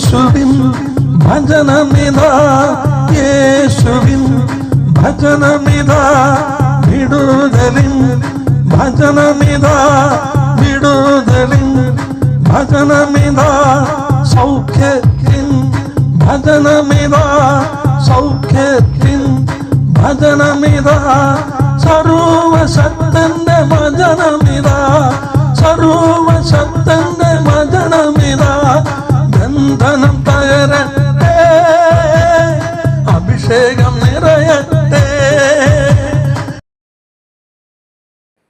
യേശുവിൻ ഭജനമിതാ യേശുവിൻ ഭജനമിതാ വിടുതലിൻ ഭജനമിതാ വിടുതലിൻ ഭജനമിതാ സൗഖ്യത്തിൻ ഭജനമിതാ സൗഖ്യത്തിൻ ഭജനമിതാ സർവശക്തന്റെ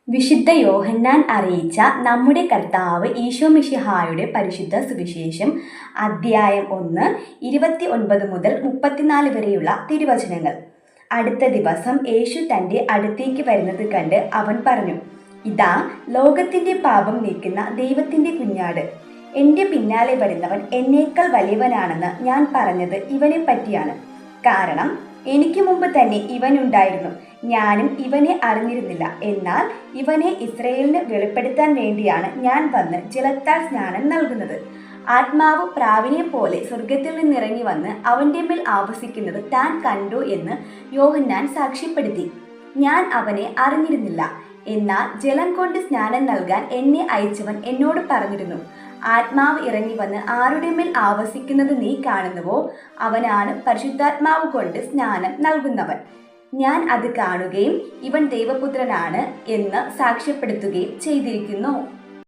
വിശുദ്ധ യോഹന്നാൻ അറിയിച്ച നമ്മുടെ കർത്താവ് ഈശോ മിഷിഹായുടെ പരിശുദ്ധ സുവിശേഷം അദ്ധ്യായം ഒന്ന് ഇരുപത്തി ഒൻപത് മുതൽ മുപ്പത്തിനാല് വരെയുള്ള തിരുവചനങ്ങൾ. അടുത്ത ദിവസം യേശു തന്റെ അടുത്തേക്ക് വരുന്നത് കണ്ട് അവൻ പറഞ്ഞു ഇതാ ലോകത്തിന്റെ പാപം നീക്കുന്ന ദൈവത്തിന്റെ കുഞ്ഞാട്. എന്റെ പിന്നാലെ വരുന്നവൻ എന്നേക്കാൾ വലിയവനാണെന്ന് ഞാൻ പറഞ്ഞത് ഇവനെ പറ്റിയാണ് കാരണം എനിക്ക് മുമ്പ് തന്നെ ഇവനുണ്ടായിരുന്നു ഞാനും ഇവനെ അറിഞ്ഞിരുന്നില്ല. എന്നാൽ ഇവനെ ഇസ്രയേലിന് വെളിപ്പെടുത്താൻ വേണ്ടിയാണ് ഞാൻ വന്ന് ജലത്താൽ സ്നാനം നൽകുന്നത്. ആത്മാവ് പ്രാവിനെ പോലെ സ്വർഗത്തിൽ നിന്നിറങ്ങി വന്ന് അവന്റെ മേൽ ആവസിക്കുന്നത് താൻ കണ്ടു എന്ന് യോഹന്നാൻ സാക്ഷ്യപ്പെടുത്തി. ഞാൻ അവനെ അറിഞ്ഞിരുന്നില്ല. എന്നാൽ ജലം കൊണ്ട് സ്നാനം നൽകാൻ എന്നെ അയച്ചവൻ എന്നോട് പറഞ്ഞിരുന്നു. ആത്മാവ് ഇറങ്ങി വന്ന് ആരുടെ മേൽ ആവസിക്കുന്നത് നീ കാണുന്നുവോ? അവനാണ് പരിശുദ്ധാത്മാവ് കൊണ്ട് സ്നാനം നൽകുന്നവൻ. ഞാൻ അത് കാണുകയും ഇവൻ ദൈവപുത്രനാണ് എന്ന് സാക്ഷ്യപ്പെടുത്തുകയും ചെയ്തിരിക്കുന്നു.